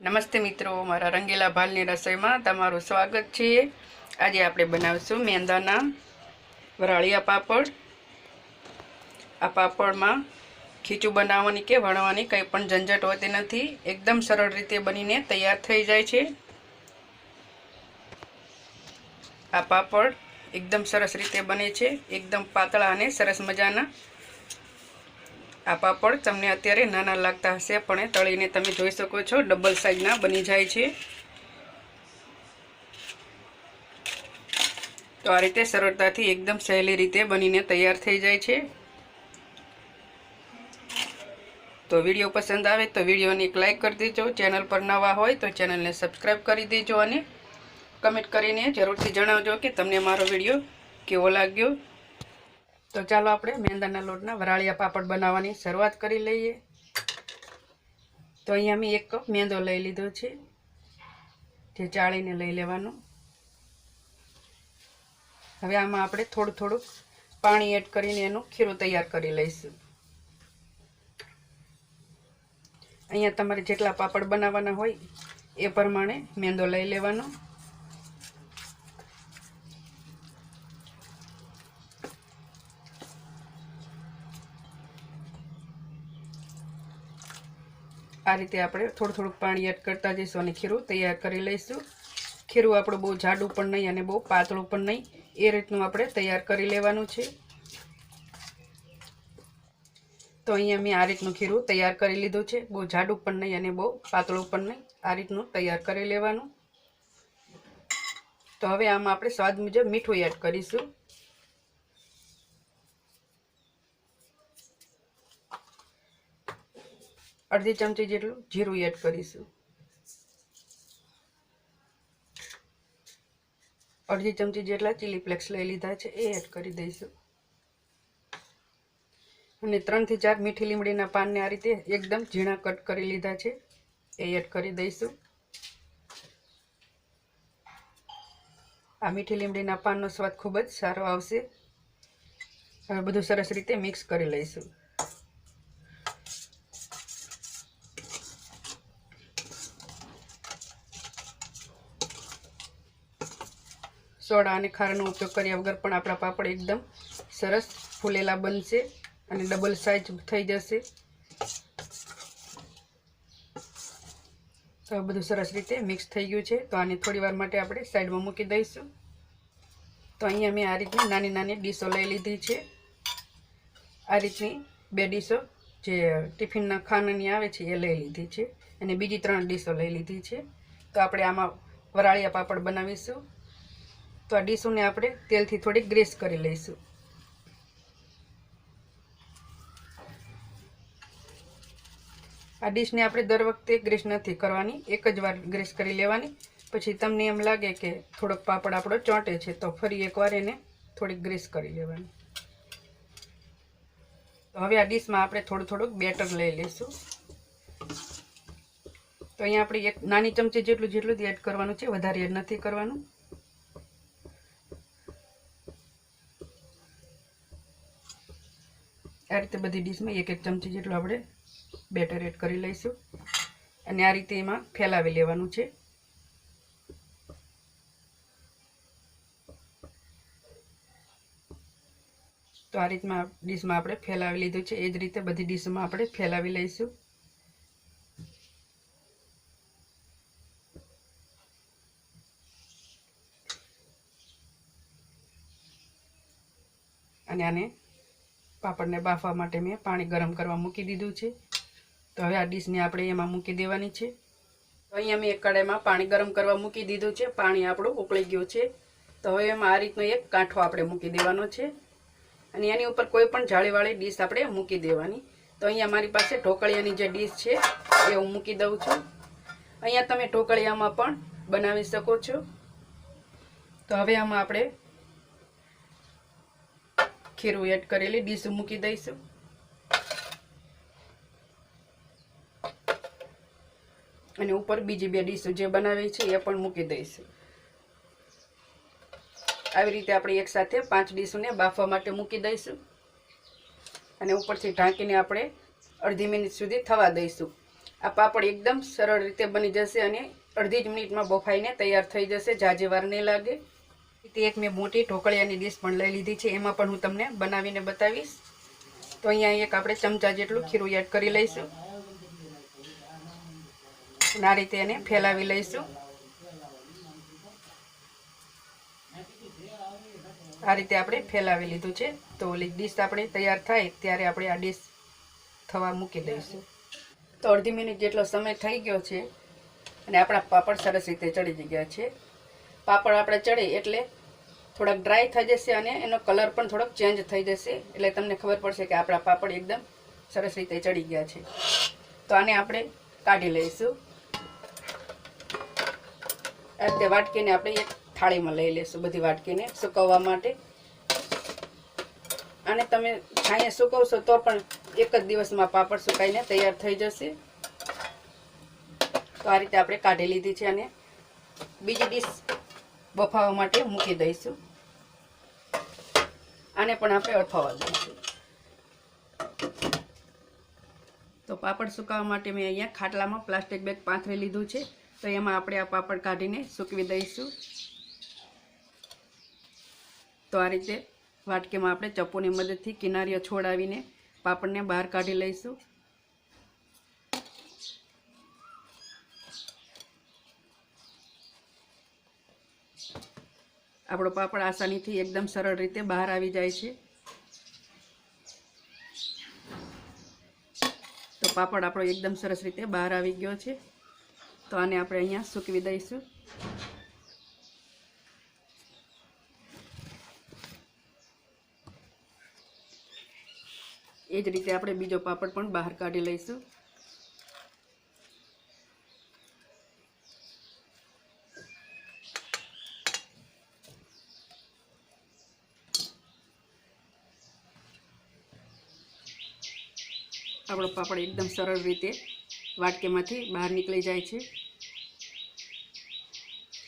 નમસ્તે મિત્રો, મારા રંગીલા ભાલની રસોઈમાં તમારું સ્વાગત છે. આજે આપણે બનાવીશું મેંદાના વરાળિયા પાપડ. આ પાપડમાં ખીચું બનાવવાની કે વણવાની કંઈ પણ ઝંઝટ હોતી નથી, એકદમ સરળ રીતે બનીને તૈયાર થઈ જાય છે. આ પાપડ એકદમ સરસ રીતે બને છે, એકદમ પાતળા અને સરસ મજાના. આ પાપડ તમને અત્યારે નાના લાગતા હશે, પણ તળીને તમે જોઈ શકો છો, ડબલ સાઇઝના બની જાય છે. તો આ રીતે સરળતાથી એકદમ સહેલી રીતે બનીને તૈયાર થઈ જાય છે. તો વીડિયો પસંદ આવે તો વિડીયોને એક લાઇક કરી દેજો, ચેનલ પર નવા હોય તો ચેનલને સબસ્ક્રાઈબ કરી દેજો અને કમેન્ટ કરીને જરૂરથી જણાવજો કે તમને મારો વીડિયો કેવો લાગ્યો. તો ચાલો આપણે મેંદાના લોટના વરાળિયા પાપડ બનાવવાની શરૂઆત કરી લઈએ. તો અહીંયા મેં એક કપ મેંદો લઈ લીધો છે, જે ચાળીને લઈ લેવાનો. હવે આમાં આપણે થોડું થોડું પાણી એડ કરીને એનું ખીરું તૈયાર કરી લઈશું. અહીંયા તમારે જેટલા પાપડ બનાવવાના હોય એ પ્રમાણે મેંદો લઈ લેવાનો. આ રીતે આપણે થોડું થોડુંક પાણી એડ કરતા જઈશું અને ખીરું તૈયાર કરી લઈશું. ખીરું આપણું બહુ જાડું પણ નહીં અને બહુ પાતળું પણ નહીં. એ રીતનું આપણે તૈયાર કરી લેવાનું છે. તો અહીંયા મેં આ રીતનું ખીરું તૈયાર કરી લીધું છે. બહુ જાડું પણ નહીં અને બહુ પાતળું પણ નહીં. આ રીતનું તૈયાર કરી લેવાનું. તો હવે આમાં આપણે સ્વાદ મુજબ મીઠું એડ કરીશું. અડધી ચમચી જેટલું જીરું એડ કરીશું. અડધી ચમચી જેટલા ચીલી ફ્લેક્સ લઈ લીધા છે, એ એડ કરી દઈશું. અને ત્રણથી ચાર મીઠી લીમડીના પાનને આ રીતે એકદમ ઝીણા કટ કરી લીધા છે, એ એડ કરી દઈશું. આ મીઠી લીમડીના પાનનો સ્વાદ ખૂબ જ સારો આવશે. હવે બધું સરસ રીતે મિક્સ કરી લઈશું. સોડા અને ખારનો ઉપયોગ કર્યા વગર પણ આપણા પાપડ એકદમ સરસ ફૂલેલા બનશે અને ડબલ સાઇઝ થઈ જશે. તો બધું સરસ રીતે મિક્સ થઈ ગયું છે. તો આને થોડી માટે આપણે સાઈડમાં મૂકી દઈશું. તો અહીંયા મેં આ રીતની નાની નાની ડીશો લઈ લીધી છે. આ રીતની બે ડીશો જે ટિફિનના ખાનાની આવે છે એ લઈ લીધી છે. અને બીજી ત્રણ ડીશો લઈ લીધી છે. તો આપણે આમાં વરાળિયા પાપડ બનાવીશું. તો આ ડીશોને આપણે તેલથી થોડી ગ્રેસ કરી લઈશું. આ ડીશને આપણે દર વખતે ગ્રેસ નથી કરવાની, એક જ વાર ગ્રેસ કરી લેવાની. પછી તમને એમ લાગે કે થોડોક પાપડ આપણો ચોંટે છે, તો ફરી એકવાર એને થોડીક ગ્રેસ કરી લેવાની. હવે આ ડીશમાં આપણે થોડું થોડુંક બેટર લઈ લઈશું. તો અહીંયા આપણે એક નાની ચમચી જેટલું જેટલું જ એડ કરવાનું છે, વધારે એડ નથી કરવાનું. આ રીતે બધી ડીશમાં એક એક ચમચી જેટલું આપણે બેટર એડ કરી લઈશું. અને આ રીતે એમાં ફેલાવી લેવાનું છે. તો આ રીતમાં ડીશમાં આપણે ફેલાવી લીધું છે. એ જ રીતે બધી ડીશમાં આપણે ફેલાવી લઈશું. અને આને પાપડને બાફવા માટે મેં પાણી ગરમ કરવા મૂકી દીધું છે. તો હવે આ ડીશને આપણે એમાં મૂકી દેવાની છે. તો અહીંયા મેં એક કડાઈમાં પાણી ગરમ કરવા મૂકી દીધું છે. પાણી આપણું ઉકળી ગયું છે. તો હવે એમાં આ રીતનો એક કાંઠો આપણે મૂકી દેવાનો છે. અને એની ઉપર કોઈ પણ જાળીવાળી ડીશ આપણે મૂકી દેવાની. તો અહીંયા મારી પાસે ઢોકળિયાની જે ડીશ છે, એ હું મૂકી દઉં છું. અહીંયા તમે ઢોકળિયામાં પણ બનાવી શકો છો. તો હવે આમાં આપણે ખીરું એડ કરેલી ડીશ મૂકી દઈશું. અને ઉપર બીજી બે ડીશો જે બનાવી છે એ પણ મૂકી દઈશું. આવી રીતે આપણે એકસાથે પાંચ ડીશોને બાફવા માટે મૂકી દઈશું. અને ઉપરથી ઢાંકીને આપણે અડધી મિનિટ સુધી થવા દઈશું. આ પાપડ એકદમ સરળ રીતે બની જશે અને અડધી જ મિનિટમાં બફાઈને તૈયાર થઈ જશે જાજે નહીં લાગે. તે એક મેં મોટી ઢોકળિયાની ડીશ પણ લઈ લીધી છે. એમાં પણ હું તમને બનાવીને બતાવીશ. તો અહીંયા એક આપણે ચમચા જેટલું ખીરું એડ કરી લઈશું. આ રીતે એને ફેલાવી લઈશું. આ રીતે આપણે ફેલાવી લીધું છે. તો ઓલી ડીશ આપણે તૈયાર થાય ત્યારે આપણે આ ડીશ થવા મૂકી દઈશું. તો અડધી મિનિટ જેટલો સમય થઈ ગયો છે અને આપણા પાપડ સરસ રીતે ચડી ગયા છે. પાપડ આપણે ચડે એટલે થોડાક ડ્રાય થઈ જશે અને એનો કલર પણ થોડોક ચેન્જ થઈ જશે. એટલે તમને ખબર પડશે કે આપણા પાપડ એકદમ સરસ રીતે ચડી ગયા છે. તો આને આપણે કાઢી લઈશું. આ રીતે વાટકીને આપણે એક થાળીમાં લઈ લઈશું બધી વાટકીને સુકવવા માટે. અને તમે છાંયે સુકવશો તો પણ એક જ દિવસમાં પાપડ સુકાઈને તૈયાર થઈ જશે. તો આ રીતે આપણે કાઢી લીધી છે અને બીજી ડીશ બફાવવા માટે મૂકી દઈશું. આને પણ આપણે અડફાવા દઈશું. તો પાપડ સુકાવવા માટે મેં અહીંયા ખાટલામાં પ્લાસ્ટિક બેગ પાથરી લીધું છે. તો એમાં આપણે આ પાપડ કાઢીને સૂકવી દઈશું. તો આ રીતે વાટકીમાં આપણે ચપ્પુની મદદથી કિનારીઓ છોડાવીને પાપડને બહાર કાઢી લઈશું. આપણો પાપડ આસાનીથી એકદમ સરળ રીતે બહાર આવી જાય છે. તો પાપડ આપણો એકદમ સરસ રીતે બહાર આવી ગયો છે. તો આને આપણે અહીંયા સૂકવી દઈશું. એ જ રીતે આપણે બીજો પાપડ પણ બહાર કાઢી લઈશું. આપણો પાપડ એકદમ સરળ રીતે વાટકેમાંથી બહાર નીકળી જાય છે.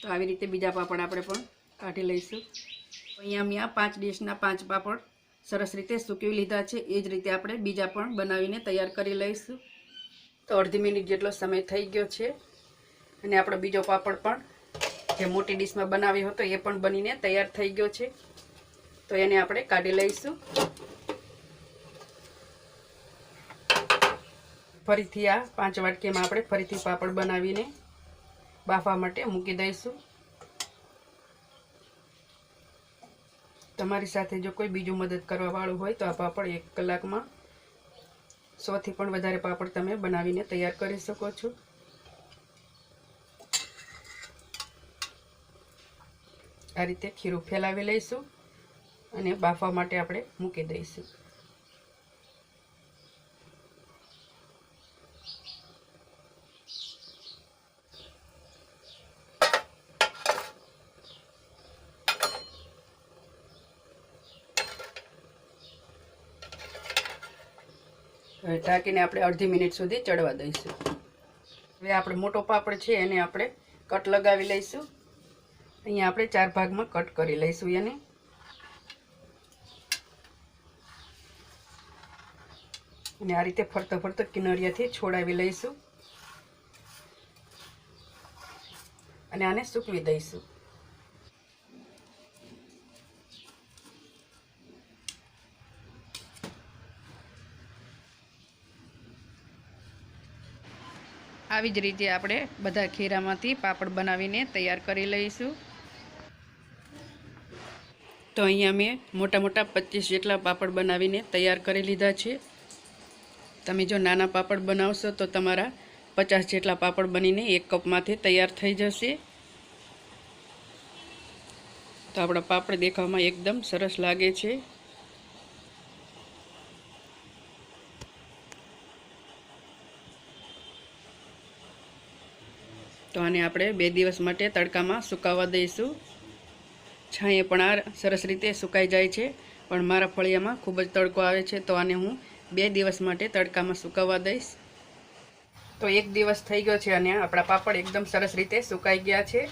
તો આવી રીતે બીજા પાપડ આપણે પણ કાઢી લઈશું. અહીંયા મેં પાંચ ડીશના પાંચ પાપડ સરસ રીતે સૂકવી લીધા છે. એ જ રીતે આપણે બીજા પણ બનાવીને તૈયાર કરી લઈશું. તો અડધી મિનિટ જેટલો સમય થઈ ગયો છે. અને આપણો બીજો પાપડ પણ જે મોટી ડીશમાં બનાવ્યો હતો એ પણ બનીને તૈયાર થઈ ગયો છે. તો એને આપણે કાઢી લઈશું. ફરીથી આ પાંચ વાટકીમાં આપણે ફરીથી પાપડ બનાવીને બાફવા માટે મૂકી દઈશું. તમારી સાથે જો કોઈ બીજું મદદ કરવાવાળું હોય તો આ પાપડ એક કલાકમાં સોથી પણ વધારે પાપડ તમે બનાવીને તૈયાર કરી શકો છો. આ રીતે ખીરું ફેલાવી લઈશું અને બાફવા માટે આપણે મૂકી દઈશું. ઢાંકીને આપણે અડધી મિનિટ સુધી ચડવા દઈશું. હવે આપણે મોટો પાપડ છે એને આપણે કટ લગાવી લઈશું. અહીંયા આપણે ચાર ભાગમાં કટ કરી લઈશું એને. અને આ રીતે ફરતો ફરતો કિનારિયાથી છોડાવી લઈશું. અને આને સૂકવી દઈશું. આવી જ રીતે આપણે બધા ખીરામાંથી પાપડ બનાવીને તૈયાર કરી લઈશું. તો અહીંયા મેં મોટા મોટા પચીસ જેટલા પાપડ બનાવીને તૈયાર કરી લીધા છે. તમે જો નાના પાપડ બનાવશો તો તમારા પચાસ જેટલા પાપડ બનીને એક કપમાંથી તૈયાર થઈ જશે. તો આપણા પાપડ દેખાવામાં એકદમ સરસ લાગે છે. તો આને આપણે બે દિવસ માટે તડકામાં સુકાવા દઈશું. છાંયે પણ આ સરસ રીતે સુકાઈ જાય છે. પણ મારા ફળિયામાં ખૂબ જ તડકો આવે છે, તો આને હું બે દિવસ માટે તડકામાં સુકાવવા દઈશ. તો એક દિવસ થઈ ગયો છે અને આપણા પાપડ એકદમ સરસ રીતે સુકાઈ ગયા છે.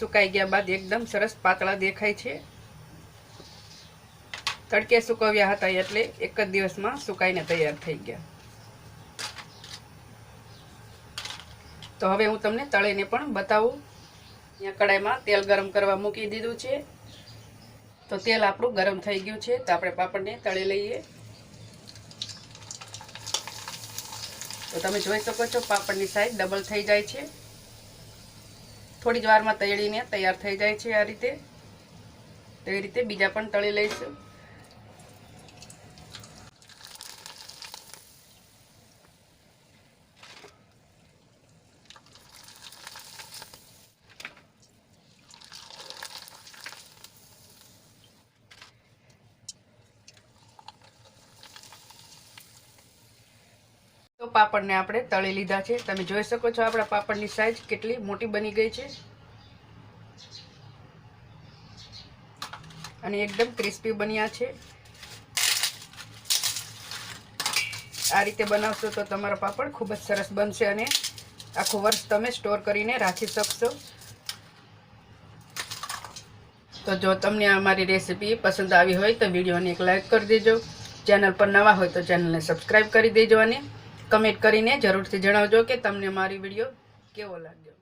સુકાઈ ગયા બાદ એકદમ સરસ પાતળા દેખાય છે. તડકે સુકવ્યા હતા એટલે એક જ દિવસમાં સુકાઈને તૈયાર થઈ ગયા. તો હવે હું તમને તળીને પણ બતાવું. અહીંયા કડાઈમાં તેલ ગરમ કરવા મૂકી દીધું છે. તો તેલ આપણું ગરમ થઈ ગયું છે, તો આપણે પાપડને તળી લઈએ. તો તમે જોઈ શકો છો, પાપડની સાઈઝ ડબલ થઈ જાય છે. થોડી જ વારમાં તળીને તૈયાર થઈ જાય છે આ રીતે. તો એ રીતે બીજા પણ તળી લઈશું. તો પાપડને આપણે તળી લીધા છે. તમે જોઈ શકો છો આપણા પાપડની સાઈઝ કેટલી મોટી બની ગઈ છે. અને એકદમ ક્રિસ્પી બન્યા છે. આ રીતે બનાવશો તો તમારા પાપડ ખૂબ જ સરસ બનશે અને આખું વર્ષ તમે સ્ટોર કરીને રાખી શકશો. તો જો તમને અમારી રેસીપી પસંદ આવી હોય તો વિડીયોને એક લાઈક કરી દેજો. ચેનલ પર નવા હોય તો ચેનલને સબસ્ક્રાઈબ કરી દેજો અને કમેન્ટ કરીને જરૂરથી જણાવજો કે તમને મારી વીડિયો કેવો લાગ્યો.